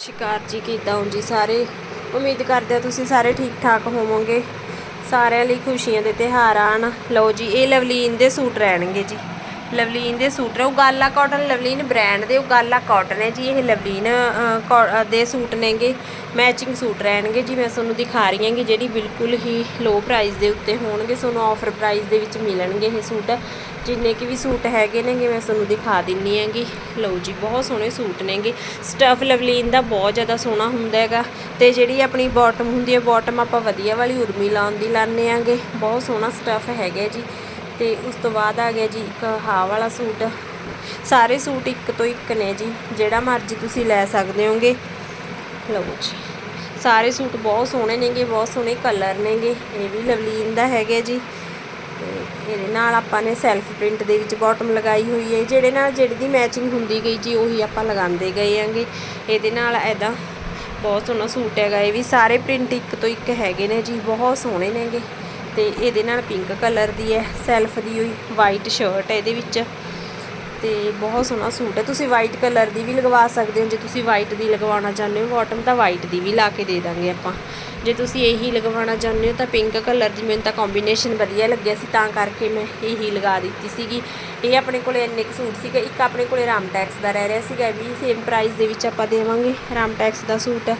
ਸ਼ਿਕਾਰ ਜੀ ਕਿੱਦਾਂ ਹੋ ਜੀ ਸਾਰੇ। ਉਮੀਦ ਕਰਦੇ ਹਾਂ ਤੁਸੀਂ ਸਾਰੇ ਠੀਕ ਠਾਕ ਹੋਵੋਗੇ। ਸਾਰਿਆਂ ਲਈ ਖੁਸ਼ੀਆਂ ਦੇ ਤਿਉਹਾਰ ਆਣ ਲਓ ਜੀ, ਇਹ ਲਵਲੀਨ ਦੇ ਸੂਟ ਰਹਿਣਗੇ ਜੀ। ਲਵਲੀਨ ਦੇ ਸੂਟ ਨੇ ਉਹ ਕਾਟਨ ਲਵਲੀਨ ਬ੍ਰਾਂਡ ਦੇ ਉਗਾਲਾ ਗਾਲਾ ਕਾਟਨ ਹੈ ਜੀ ਇਹ ਲਵਲੀਨ ਅ, ਦੇ ਸੂਟ ਨੇਗੇ ਮੈਚਿੰਗ ਸੂਟ ਰਹਿਣਗੇ ਜੀ ਮੈਂ ਤੁਹਾਨੂੰ ਦਿਖਾ ਰਹੀ ਹਾਂਗੀ ਜਿਹੜੀ ਬਿਲਕੁਲ ਹੀ ਲੋ ਪ੍ਰਾਈਸ ਦੇ ਉੱਤੇ ਹੋਣਗੇ ਤੁਹਾਨੂੰ ਆਫਰ ਪ੍ਰਾਈਸ ਦੇ ਵਿੱਚ ਮਿਲਣਗੇ ਇਹ ਸੂਟ। ਜਿੰਨੇ ਕਿ ਵੀ ਸੂਟ ਹੈਗੇ ਨੇਗੇ ਮੈਂ ਤੁਹਾਨੂੰ ਦਿਖਾ ਦਿੰਨੀ ਹੈਗੀ ਲਓ ਜੀ ਬਹੁਤ ਸੋਹਣੇ ਸੂਟ ਨੇਗੇ। ਸਟਫ ਲਵਲੀਨ ਦਾ ਬਹੁਤ ਜ਼ਿਆਦਾ ਸੋਹਣਾ ਹੁੰਦਾ ਹੈਗਾ ਤੇ ਜਿਹੜੀ ਆਪਣੀ ਬਾਟਮ ਹੁੰਦੀ ਹੈ ਬਾਟਮ ਆਪਾਂ ਵਧੀਆ ਵਾਲੀ ਉਰਮੀ ਲਾਉਣ ਦੀ ਲਾਉਂਦੇ ਆਂਗੇ ਬਹੁਤ ਸੋਹਣਾ ਸਟਫ ਹੈਗਾ ਜੀ। ਤੇ ਉਸ ਤੋਂ ਬਾਅਦ ਆ ਗਿਆ ਜੀ ਇੱਕ ਹਾ ਵਾਲਾ ਸੂਟ। ਸਾਰੇ ਸੂਟ ਇੱਕ ਤੋਂ ਇੱਕ ਨੇ ਜੀ, ਜਿਹੜਾ ਮਰਜ਼ੀ ਤੁਸੀਂ ਲੈ ਸਕਦੇ ਹੋਗੇ। ਲਓ ਜੀ, ਸਾਰੇ ਸੂਟ ਬਹੁਤ ਸੋਹਣੇ ਨੇਗੇ, ਬਹੁਤ ਸੋਹਣੇ ਕਲਰ ਨੇਗੇ। ਇਹ ਵੀ ਲਵਲੀਨ ਦਾ ਹੈਗਾ ਜੀ। ਤੇ ਇਹਦੇ ਨਾਲ ਆਪਾਂ ਨੇ ਸੈਲਫ ਪ੍ਰਿੰਟ ਦੇ ਵਿੱਚ ਬਾਟਮ ਲਗਾਈ ਹੋਈ ਹੈ। ਜਿਹੜੇ ਨਾਲ ਜਿਹੜੀ ਦੀ ਮੈਚਿੰਗ ਹੁੰਦੀ ਗਈ ਜੀ, ਉਹੀ ਆਪਾਂ ਲਗਾਉਂਦੇ ਗਏ ਆਂਗੇ ਇਹਦੇ ਨਾਲ ਐਦਾਂ ਬਹੁਤ ਸੋਹਣਾ ਸੂਟ ਹੈਗਾ। ਇਹ ਵੀ ਸਾਰੇ ਪ੍ਰਿੰਟ ਇੱਕ ਤੋਂ ਇੱਕ ਹੈਗੇ ਨੇ ਜੀ, ਬਹੁਤ ਸੋਹਣੇ ਨੇਗੇ। ਤੇ ਇਹਦੇ ਨਾਲ ਪਿੰਕ ਕਲਰ ਦੀ ਹੈ ਸੈਲਫ ਦੀ ਹੋਈ ਵਾਈਟ ਸ਼ਰਟ ਹੈ ਇਹਦੇ ਵਿੱਚ। ਤੇ ਬਹੁਤ ਸੋਹਣਾ ਸੂਟ ਹੈ। ਤੁਸੀਂ ਵਾਈਟ ਕਲਰ ਦੀ ਵੀ ਲਗਵਾ ਸਕਦੇ ਹੋ। ਜੇ ਤੁਸੀਂ ਵਾਈਟ ਦੀ ਲਗਵਾਉਣਾ ਚਾਹੁੰਦੇ ਹੋ ਬਾਟਮ ਤਾਂ ਵਾਈਟ ਦੀ ਵੀ ਲਾ ਕੇ ਦੇ ਦਾਂਗੇ ਆਪਾਂ। ਜੇ ਤੁਸੀਂ ਇਹੀ ਲਗਵਾਉਣਾ ਚਾਹੁੰਦੇ ਹੋ ਤਾਂ ਪਿੰਕ ਕਲਰ ਦੀ ਮੈਨੂੰ ਤਾਂ ਕੰਬੀਨੇਸ਼ਨ ਵਧੀਆ ਲੱਗਿਆ ਸੀ, ਤਾਂ ਕਰਕੇ ਮੈਂ ਇਹੀ ਲਗਾ ਦਿੱਤੀ ਸੀਗੀ। ਇਹ ਆਪਣੇ ਕੋਲੇ ਇੰਨੇ ਕੁ ਸੂਟ ਸੀਗੇ। ਇੱਕ ਆਪਣੇ ਕੋਲੇ ਰਾਮਟੈਕਸ ਦਾ ਰਹਿ ਰਿਹਾ ਸੀਗਾ, ਇਹ ਵੀ ਸੇਮ ਪ੍ਰਾਈਸ ਦੇ ਵਿੱਚ ਆਪਾਂ ਦੇਵਾਂਗੇ। ਰਾਮਟੈਕਸ ਦਾ ਸੂਟ।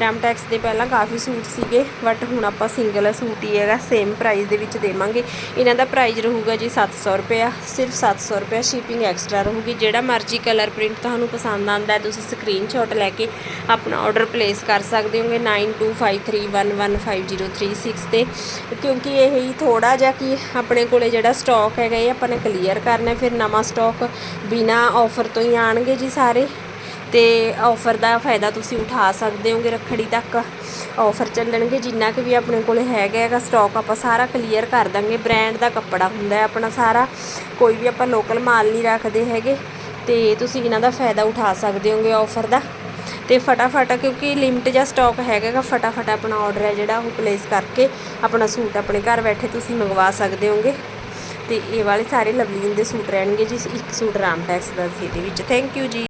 ਰਾਮਟੈਕਸ ਦੇ ਪਹਿਲਾਂ ਕਾਫੀ ਸੂਟ ਸੀਗੇ ਬਟ ਹੁਣ ਆਪਾਂ ਸਿੰਗਲ ਸੂਟ ਹੀ ਹੈਗਾ ਸੇਮ ਪ੍ਰਾਈਸ ਦੇ ਵਿੱਚ ਦੇਵਾਂਗੇ। ਇਹਨਾਂ ਦਾ ਪ੍ਰਾਈਸ ਰਹੂਗਾ ਜੀ 700 ਰੁਪਇਆ, ਸਿਰਫ 700 ਰੁਪਇਆ ਸ਼ਿਪਿੰਗ ਐਕਸ ਐਕਸਟਰਾ ਰਹੂਗੀ। ਜਿਹੜਾ ਮਰਜ਼ੀ ਕਲਰ ਪ੍ਰਿੰਟ ਤੁਹਾਨੂੰ ਪਸੰਦ ਆਂਦਾ ਹੈ, ਤੁਸੀਂ ਸਕਰੀਨਸ਼ਾਟ ਲੈ ਕੇ ਆਪਣਾ ਆਰਡਰ ਪਲੇਸ ਕਰ ਸਕਦੇ ਹੋਗੇ 9253115036 ਤੇ। ਕਿਉਂਕਿ ਇਹ ਹੀ ਥੋੜਾ ਜਿਹਾ ਕਿ ਆਪਣੇ ਕੋਲੇ ਜਿਹੜਾ ਸਟਾਕ ਹੈਗਾ, ਇਹ ਆਪਾਂ ਨੇ ਕਲੀਅਰ ਕਰਨਾ ਫਿਰ ਨਵਾਂ ਸਟਾਕ ਬਿਨਾ ਆਫਰ ਤੋਂ ਹੀ ਆਣਗੇ ਜੀ ਸਾਰੇ। ਅਤੇ ਔਫਰ ਦਾ ਫਾਇਦਾ ਤੁਸੀਂ ਉਠਾ ਸਕਦੇ ਹੋਗੇ ਰੱਖੜੀ ਤੱਕ। ਔਫਰ ਚੱਲਣਗੇ ਜਿੰਨਾ ਕੁ ਵੀ ਆਪਣੇ ਕੋਲ ਹੈਗਾ ਹੈਗਾ ਸਟਾਕ ਆਪਾਂ ਸਾਰਾ ਕਲੀਅਰ ਕਰ ਦਾਂਗੇ। ਬ੍ਰਾਂਡ ਦਾ ਕੱਪੜਾ ਹੁੰਦਾ ਆਪਣਾ ਸਾਰਾ। ਕੋਈ ਵੀ ਆਪਾਂ ਲੋਕਲ ਮਾਲ ਨਹੀਂ ਰੱਖਦੇ ਹੈਗੇ, ਤੇ ਤੁਸੀਂ ਇਹਨਾਂ ਦਾ ਫਾਇਦਾ ਉਠਾ ਸਕਦੇ ਹੋਗੇ ਔਫਰ ਦਾ। ਤੇ ਫਟਾਫਟ, ਕਿਉਂਕਿ ਲਿਮਟ ਜਾਂ ਸਟਾਕ ਹੈਗਾ ਫਟਾਫਟ ਆਪਣਾ ਆਰਡਰ ਹੈ ਜਿਹੜਾ, ਉਹ ਪਲੇਸ ਕਰਕੇ ਆਪਣਾ ਸੂਟ ਆਪਣੇ ਘਰ ਬੈਠੇ ਤੁਸੀਂ ਮੰਗਵਾ ਸਕਦੇ ਹੋਗੇ। ਤੇ ਇਹ ਵਾਲੇ ਸਾਰੇ ਲਵਲੀਨ ਦੇ ਸੂਟ ਰਹਿਣਗੇ ਜੀ ਇੱਕ ਸੂਟ ਰਾਮਟੈਕਸ ਦਾ ਸੀ, ਇਹਦੇ ਵਿੱਚ। ਥੈਂਕ ਯੂ ਜੀ।